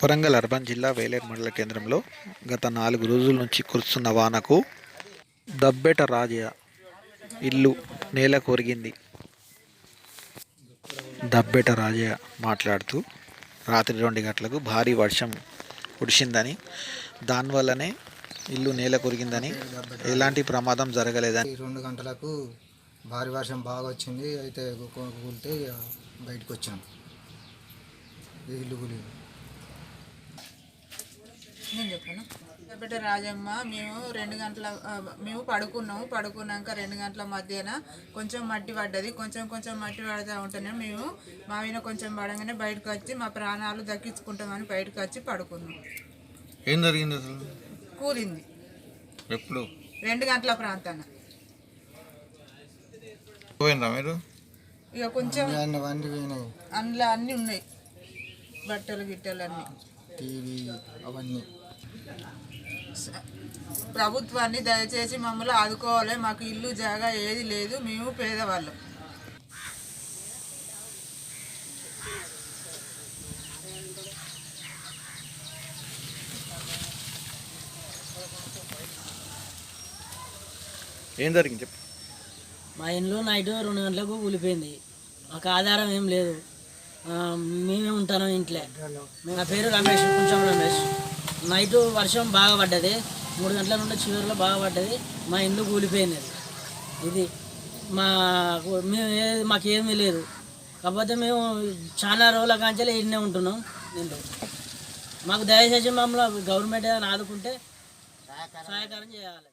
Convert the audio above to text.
Warangal urban జిల్లా వేలేరు మండల కేంద్రంలో గత నాలుగు రోజుల నుంచి కురుస్తున్న వానకు దబ్బెట రాజయ్య ఇల్లు నేల కొరిగింది. దబ్బెట రాజయ్య మాట్లాడుతూ రాత్రి రెండు గంటలకు భారీ వర్షం కురిసిందని దానివల్లనే ఇల్లు నేల కొరిగిందని ఎలాంటి ప్రమాదం జరగలేదని. రెండు గంటలకు భారీ వర్షం బాగా వచ్చింది అయితే కు- కూలితే బయటకు వచ్చాం. ఇల్లు కూలి నేను చెప్పాను. పెద్ద రాజమ్మ మేము రెండు గంటల మేము పడుకున్నాము. పడుకున్నాక రెండు గంటల మధ్యాహ్న కొంచెం మట్టి పడ్డది. కొంచెం కొంచెం మట్టి పడుతూ ఉంటేనే మేము మా మీద కొంచెం పడగానే బయటకు వచ్చి మా ప్రాణాలు దక్కించుకుంటామని బయటకు వచ్చి పడుకున్నాం. ఏం జరిగింది అసలు? కూలింది. ఎప్పుడు? రెండు గంటల ప్రాంతాన. మీరు? ఇక కొంచెం అందులో అన్నీ ఉన్నాయి. బట్టలు గిట్టలు అన్నీ. టీవీ అవన్నీ. ప్రభుత్వాన్ని దయచేసి మమ్మల్ని ఆదుకోవాలి. మాకు ఇల్లు జాగా ఏది లేదు. మేము పేదవాళ్ళం. ఏం జరిగింది చెప్పు. మా ఇంట్లో నైట్ రెండు గంటలకు కూలిపోయింది మాకు ఆధారం ఏం లేదు. మేమే ఉంటాను ఇంట్లో. నా పేరు రమేష్ కొంచెం రమేష్. నైట్ వర్షం బాగా పడ్డది. మూడు గంటల నుండి చివరిలో బాగా పడ్డది. మా ఇల్లు కూలిపోయింది ఇది మా మేము మాకేమీ లేదు. కాకపోతే మేము చాలా రోజుల కాంచెలు ఇన్నే ఉంటున్నాం. నేను మాకు దయచేసి మమ్మల్ని గవర్నమెంట్ ఏదైనా ఆదుకుంటే సహాయకారం చేయాలి.